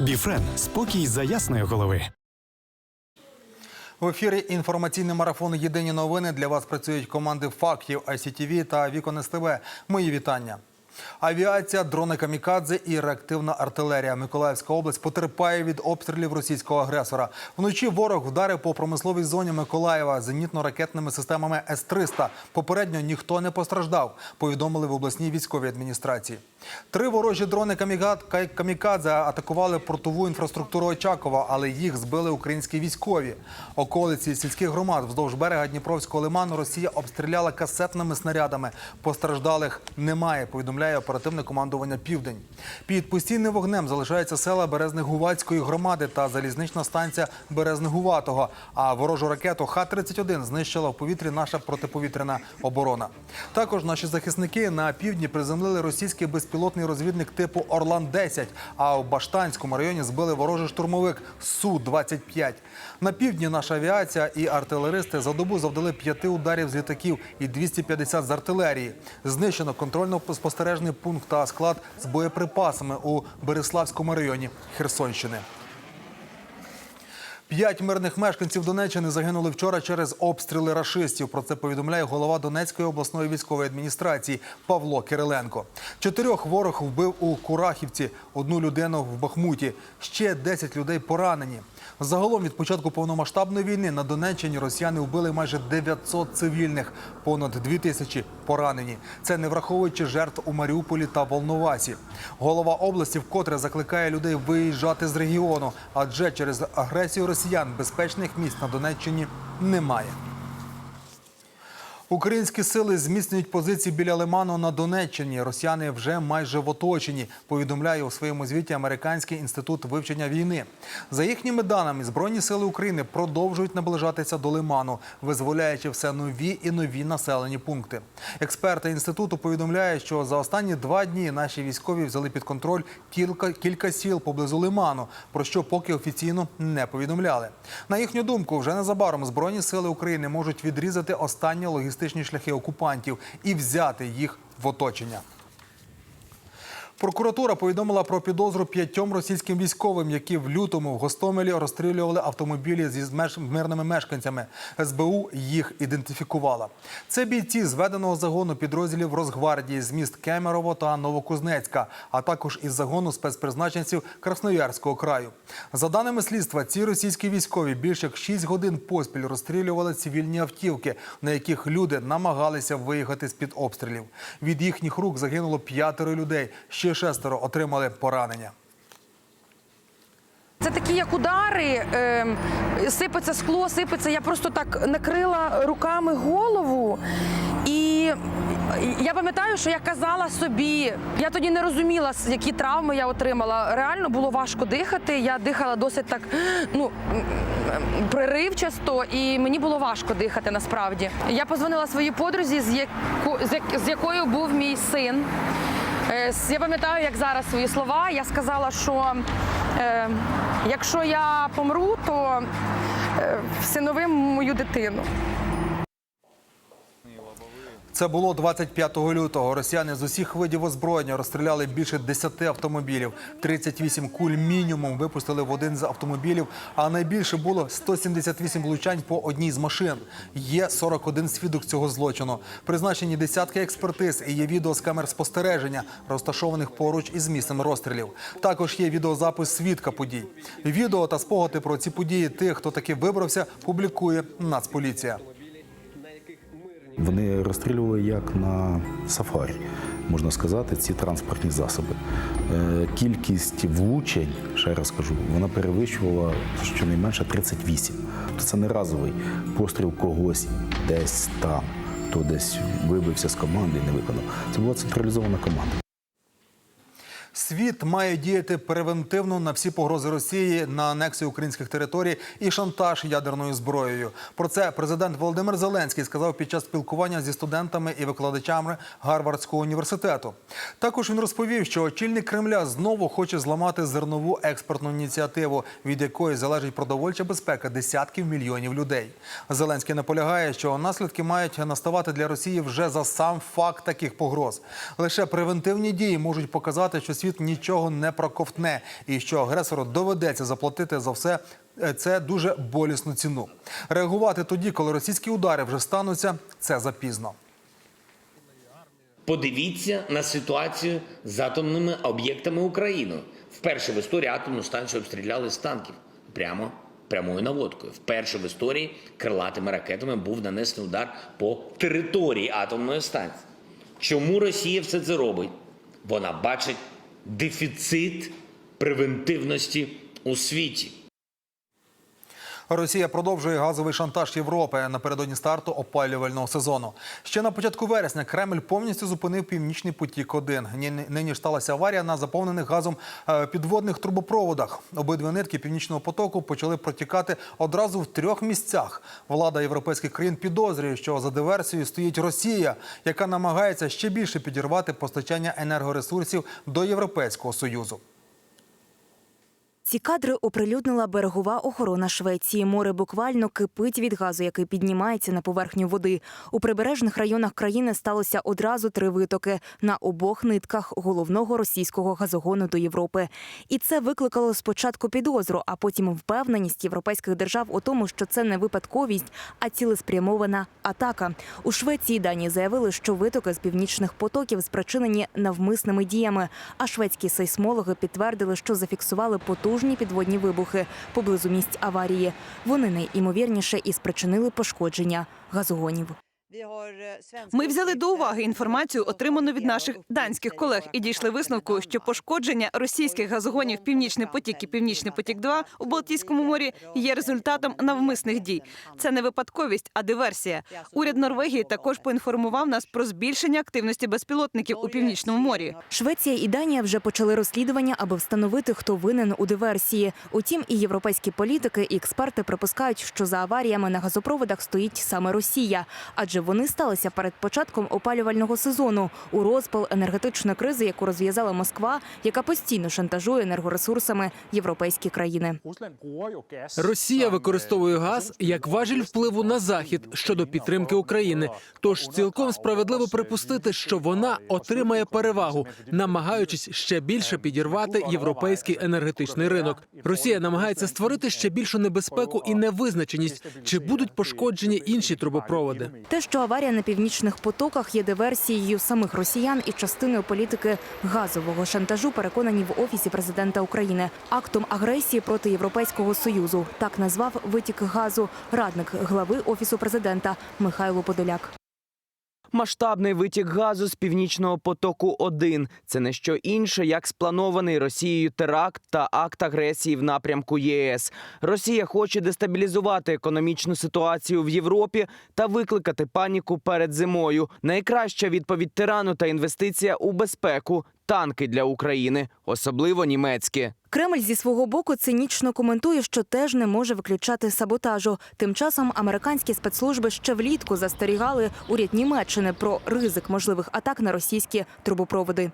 Біфрен спокій за ясної голови. В ефірі інформаційний марафон Єдині новини для вас працюють команди фактів ICTV та Вікон СТВ. Мої вітання. Авіація, дрони камікадзе і реактивна артилерія. Миколаївська область потерпає від обстрілів російського агресора. Вночі ворог вдарив по промисловій зоні Миколаєва зенітно-ракетними системами С-300. Попередньо ніхто не постраждав. Повідомили в обласній військовій адміністрації. Три ворожі дрони камікадзе атакували портову інфраструктуру Очакова, але їх збили українські військові. Околиці сільських громад вздовж берега Дніпровського лиману Росія обстріляла касетними снарядами. Постраждалих немає. Повідомляє оперативне командування Південь. Під постійним вогнем залишаються села Березних-Гувацької громади та залізнична станція Березних-Гуватого. А ворожу ракету Х-31 знищила в повітрі наша протиповітряна оборона. Також наші захисники на півдні приземлили російський безпілотний розвідник типу Орлан-10, а в Баштанському районі збили ворожий штурмовик Су-25. На півдні наша авіація і артилеристи за добу завдали п'яти ударів з літаків і 250 з артилерії. Знищено контрольно-спостережний пункт та склад з боєприпасами у Береславському районі Херсонщини. П'ять мирних мешканців Донеччини загинули вчора через обстріли рашистів. Про це повідомляє голова Донецької обласної військової адміністрації Павло Кириленко. Чотирьох ворог вбив у Курахівці, одну людину в Бахмуті. Ще 10 людей поранені. Загалом від початку повномасштабної війни на Донеччині росіяни вбили майже 900 цивільних, понад 2 тисячі поранені. Це не враховуючи жертв у Маріуполі та Волновасі. Голова області вкотре закликає людей виїжджати з регіону, адже через агресію росіян безпечних місць на Донеччині немає. Українські сили зміцнюють позиції біля Лиману на Донеччині. Росіяни вже майже в оточенні. Повідомляє у своєму звіті Американський інститут вивчення війни. За їхніми даними, збройні сили України продовжують наближатися до Лиману, визволяючи все нові і нові населені пункти. Експерти інституту повідомляють, що за останні два дні наші військові взяли під контроль кілька кілька сіл поблизу Лиману, про що поки офіційно не повідомляли. На їхню думку, вже незабаром збройні сили України можуть відрізати останні логістичні шляхи окупантів і взяти їх в оточення. Прокуратура повідомила про підозру п'ятьом російським військовим, які в лютому в Гостомелі розстрілювали автомобілі зі мирними мешканцями. СБУ їх ідентифікувала. Це бійці зведеного загону підрозділів Росгвардії з міст Кемерово та Новокузнецька, а також із загону спецпризначенців Красноярського краю. За даними слідства, ці російські військові більше як 6 годин поспіль розстрілювали цивільні автівки, на яких люди намагалися виїхати з під обстрілів. Від їхніх рук загинуло п'ятеро людей. Ще шестеро отримали поранення. Це такі як удари, е, сипеться скло, сипеться. Я просто так накрила руками голову. І я пам'ятаю, що я казала собі, я тоді не розуміла, які травми я отримала. Реально було важко дихати. Я дихала досить так ну, приривчасто, і мені було важко дихати насправді. Я позвонила своїй подрузі, з, яко, з якою був мій син. Е, Я пам'ятаю, як зараз свої слова. Я сказала, що е, якщо я помру, то е, всиновим мою дитину. Це було 25 лютого. Росіяни з усіх видів озброєння розстріляли більше 10 автомобілів. 38 куль мінімум випустили в один з автомобілів, а найбільше було 178 влучань по одній з машин. Є 41 свідок цього злочину. Призначені десятки експертиз і є відео з камер спостереження, розташованих поруч із місцем розстрілів. Також є відеозапис свідка подій. Відео та спогади про ці події тих, хто таки вибрався, публікує Нацполіція. Вони розстрілювали як на сафарі, можна сказати, ці транспортні засоби. Е, Кількість влучень, ще раз кажу, вона перевищувала щонайменше 38. Тобто це не разовий постріл когось десь там, хто десь вибився з команди і не виконав. Це була централізована команда. Світ має діяти превентивно на всі погрози Росії на анексію українських територій і шантаж ядерною зброєю. Про це президент Володимир Зеленський сказав під час спілкування зі студентами і викладачами Гарвардського університету. Також він розповів, що очільник Кремля знову хоче зламати зернову експортну ініціативу, від якої залежить продовольча безпека десятків мільйонів людей. Зеленський наполягає, що наслідки мають наставати для Росії вже за сам факт таких погроз. Лише превентивні дії можуть показати, що світ світ нічого не проковтне, і що агресору доведеться заплатити за все е, це дуже болісну ціну. Реагувати тоді, коли російські удари вже стануться, це запізно. Подивіться на ситуацію з атомними об'єктами України. Вперше в історії атомну станцію обстріляли з танків прямо прямою наводкою. Вперше в історії крилатими ракетами був нанесений удар по території атомної станції. Чому Росія все це робить? Вона бачить дефіцит превентивності у світі. Росія продовжує газовий шантаж Європи напередодні старту опалювального сезону. Ще на початку вересня Кремль повністю зупинив північний потік 1 Нині ж сталася аварія на заповнених газом е, підводних трубопроводах. Обидві нитки північного потоку почали протікати одразу в трьох місцях. Влада європейських країн підозрює, що за диверсією стоїть Росія, яка намагається ще більше підірвати постачання енергоресурсів до Європейського союзу. Ці кадри оприлюднила берегова охорона Швеції. Море буквально кипить від газу, який піднімається на поверхню води. У прибережних районах країни сталося одразу три витоки на обох нитках головного російського газогону до Європи. І це викликало спочатку підозру, а потім впевненість європейських держав у тому, що це не випадковість, а цілеспрямована атака. У Швеції дані заявили, що витоки з північних потоків спричинені навмисними діями. А шведські сейсмологи підтвердили, що зафіксували потужні підводні вибухи поблизу місць аварії. Вони найімовірніше і спричинили пошкодження газогонів. Ми взяли до уваги інформацію, отриману від наших данських колег, і дійшли висновку, що пошкодження російських газогонів Північний потік і Північний потік 2 у Балтійському морі є результатом навмисних дій. Це не випадковість, а диверсія. Уряд Норвегії також поінформував нас про збільшення активності безпілотників у північному морі. Швеція і Данія вже почали розслідування, аби встановити, хто винен у диверсії. Утім, і європейські політики і експерти припускають, що за аваріями на газопроводах стоїть саме Росія, адже вони сталися перед початком опалювального сезону у розпал енергетичної кризи, яку розв'язала Москва, яка постійно шантажує енергоресурсами європейські країни. Росія використовує газ як важіль впливу на захід щодо підтримки України. Тож цілком справедливо припустити, що вона отримає перевагу, намагаючись ще більше підірвати європейський енергетичний ринок. Росія намагається створити ще більшу небезпеку і невизначеність, чи будуть пошкоджені інші трубопроводи. Те, що аварія на північних потоках є диверсією самих росіян і частиною політики газового шантажу, переконані в офісі президента України актом агресії проти Європейського союзу. Так назвав витік газу радник глави офісу президента Михайло Подоляк. Масштабний витік газу з північного потоку 1 це не що інше, як спланований Росією теракт та акт агресії в напрямку ЄС. Росія хоче дестабілізувати економічну ситуацію в Європі та викликати паніку перед зимою. Найкраща відповідь тирану та інвестиція у безпеку танки для України, особливо німецькі. Кремль зі свого боку цинічно коментує, що теж не може виключати саботажу. Тим часом американські спецслужби ще влітку застерігали уряд Німеччини про ризик можливих атак на російські трубопроводи.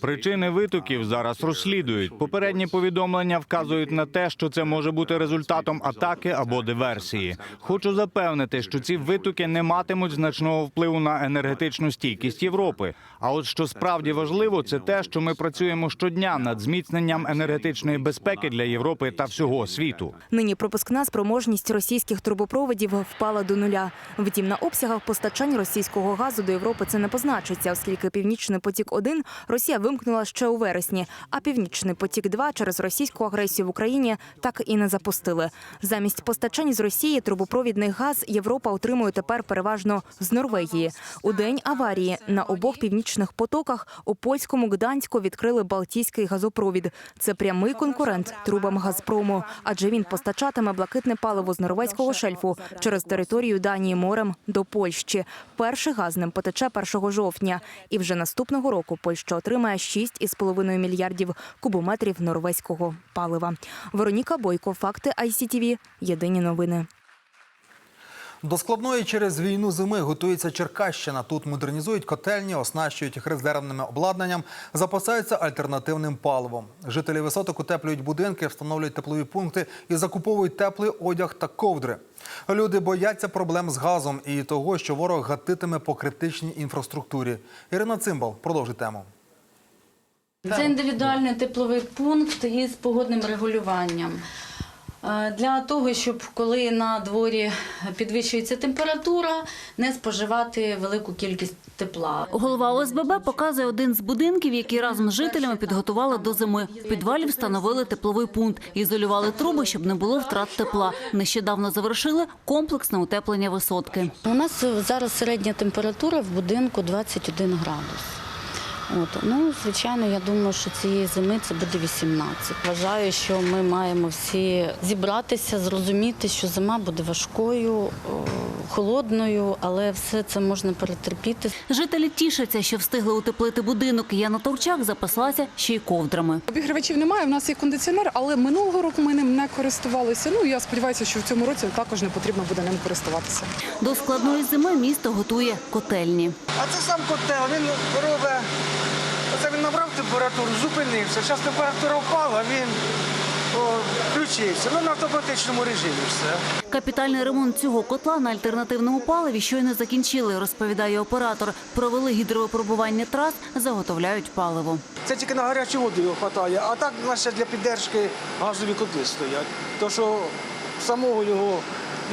Причини витоків зараз розслідують. Попередні повідомлення вказують на те, що це може бути результатом атаки або диверсії. Хочу запевнити, що ці витоки не матимуть значного впливу на енергетичну стійкість Європи. А от що справді важливо, це те, що ми працюємо щодня над зміцненням енергетичної безпеки для Європи та всього світу. Нині пропускна спроможність російських трубопроводів впала до нуля. Втім, на обсягах постачань російського газу до Європи це не позначиться, оскільки північний потік 1 Росія вимкнула ще у вересні, а північний потік 2 через російську агресію в Україні так і не запустили. Замість постачань з Росії трубопровідний газ Європа отримує тепер переважно з Норвегії. У день аварії на обох північних потоках у польському Гданську відкрили Балтійський газопровід. Це прямий конкурент трубам Газпрому, адже він постачатиме блакитне паливо з норвезького шельфу через територію Данії морем до Польщі. Перший газ ним потече 1 жовтня, і вже наступного року Польща отримає 6,5 мільярдів кубометрів норвезького палива. Вероніка Бойко, факти ICTV, Єдині новини. До складної через війну зими готується Черкащина. Тут модернізують котельні, оснащують їх обладнанням, запасаються альтернативним паливом. Жителі висоток утеплюють будинки, встановлюють теплові пункти і закуповують теплий одяг та ковдри. Люди бояться проблем з газом і того, що ворог гатитиме по критичній інфраструктурі. Ірина Цимбал продовжить тему. Це індивідуальний тепловий пункт із погодним регулюванням. Е, Для того, щоб коли на дворі підвищується температура, не споживати велику кількість тепла. Голова ОСББ показує один з будинків, які разом з жителями підготували до зими. В підвалі встановили тепловий пункт, ізолювали труби, щоб не було втрат тепла. Нещодавно завершили комплексне утеплення висотки. У нас зараз середня температура в будинку 21 градус. От, ну, звичайно, я думаю, що цієї зими це буде 18. Вважаю, що ми маємо всі зібратися, зрозуміти, що зима буде важкою, холодною, але все це можна перетерпіти. Жителі тішаться, що встигли утеплити будинок. Яна Товчак запаслася ще й ковдрами. Обігрівачів немає, в нас є кондиціонер, але минулого року ми ним не користувалися. Ну я сподіваюся, що в цьому році також не потрібно буде ним користуватися. До складної зими місто готує котельні. А це сам котел, він робить. Набрав температуру, зупинився. Зараз температура впала, він включився. Ну на автоматичному режимі все. Капітальний ремонт цього котла на альтернативному паливі щойно закінчили, розповідає оператор. Провели гідровипробування трас, заготовляють паливо. Це тільки на гарячу воду його вистачає, а так лише для піддержки газові котли стоять. То що самого його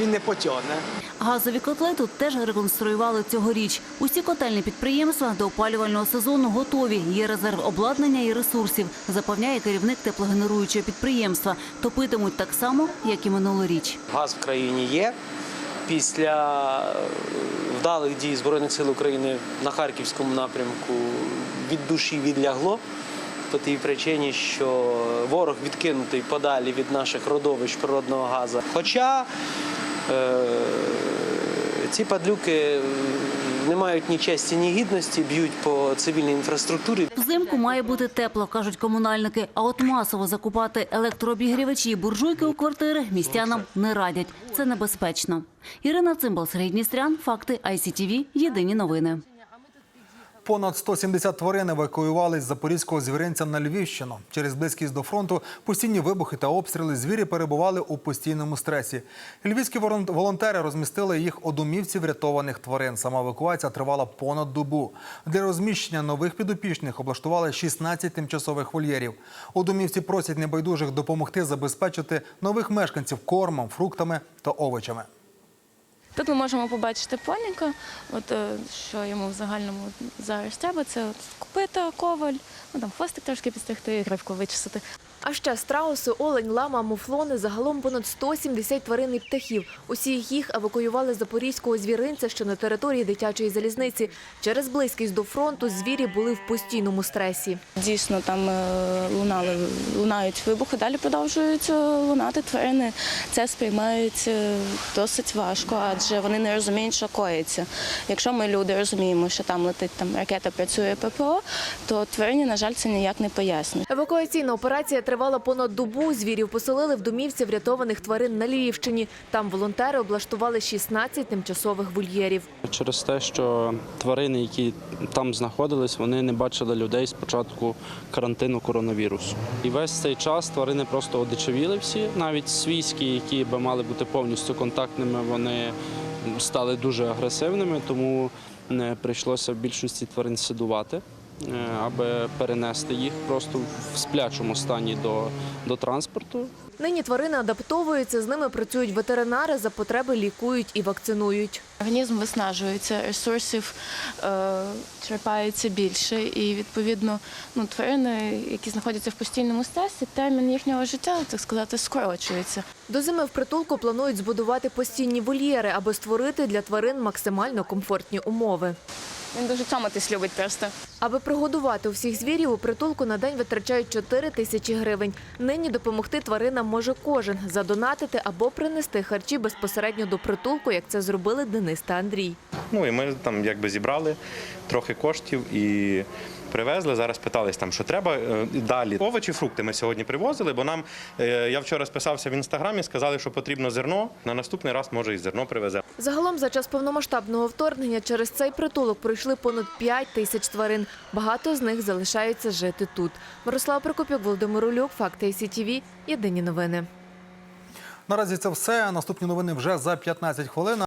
він не потягне. Газові котли тут теж реконструювали цьогоріч. Усі котельні підприємства до опалювального сезону готові. Є резерв обладнання і ресурсів, запевняє керівник теплогенеруючого підприємства. Топитимуть так само, як і минулоріч. Газ в країні є. Після е, вдалих дій Збройних сил України на Харківському напрямку від душі відлягло по тій причині, що ворог відкинутий подалі від наших родовищ природного газу. Хоча е, ці падлюки не мають ні честі, ні гідності, б'ють по цивільній інфраструктурі. Взимку має бути тепло, кажуть комунальники. А от масово закупати електрообігрівачі і буржуйки у квартири містянам не радять. Це небезпечно. Ірина Цимбал, Сергій Дністрян, факти ICTV, Єдині новини. Понад 170 тварин евакуювали з запорізького звіринця на Львівщину. Через близькість до фронту, постійні вибухи та обстріли звірі перебували у постійному стресі. Львівські волонтери розмістили їх у домівці врятованих тварин. Сама евакуація тривала понад добу. Для розміщення нових підопічних облаштували 16 тимчасових вольєрів. У домівці просять небайдужих допомогти забезпечити нових мешканців кормом, фруктами та овочами. Тут ми можемо побачити поніка, от е, що йому в загальному зараз треба, це от купити коваль, ну там хвостик трошки підстригти гривку вичесати. А ще страуси, олень, лама, муфлони, загалом понад 170 тварин і птахів. Усі їх евакуювали з запорізького звіринця, що на території дитячої залізниці. Через близькість до фронту звірі були в постійному стресі. Дійсно, там е, лунали, лунають вибухи, далі продовжують лунати тварини. Це сприймають е, досить важко, адже вони не розуміють, що коїться. Якщо ми люди розуміємо, що там летить там ракета, працює ППО, то тварині, на жаль, це ніяк не пояснює. Евакуаційна операція тривала понад добу. Звірів поселили в домівці врятованих тварин на Львівщині. Там волонтери облаштували 16 тимчасових вольєрів. Через те, що тварини, які там знаходились, вони не бачили людей з початку карантину коронавірусу. І весь цей час тварини просто одичавіли всі, навіть свійські, які би мали бути повністю контактними, вони стали дуже агресивними, тому не прийшлося в більшості тварин сідувати. Е, Аби перенести їх просто в сплячому стані до, до транспорту. Нині тварини адаптовуються, з ними працюють ветеринари, за потреби лікують і вакцинують. Організм виснажується, ресурсів е, черпається більше, і відповідно ну, тварини, які знаходяться в постійному стресі, термін їхнього життя, так сказати, скорочується. До зими в притулку планують збудувати постійні вольєри, аби створити для тварин максимально комфортні умови. Він дуже цьоматись любить просто. Аби прогодувати усіх звірів, у притулку на день витрачають 4 тисячі гривень. Нині допомогти тваринам може кожен – задонатити або принести харчі безпосередньо до притулку, як це зробили Денис та Андрій. Ну і ми там якби зібрали трохи коштів і привезли. Зараз питались там, що треба е, далі. Овочі, фрукти ми сьогодні привозили, бо нам е, я вчора списався в інстаграмі, сказали, що потрібно зерно. На наступний раз може і зерно привезе. Загалом за час повномасштабного вторгнення через цей притулок пройшли понад 5 тисяч тварин. Багато з них залишаються жити тут. Мирослава Прокопюк, Володимир Улюк, Факти СІТВ. Єдині новини. Наразі це все. Наступні новини вже за 15 хвилин.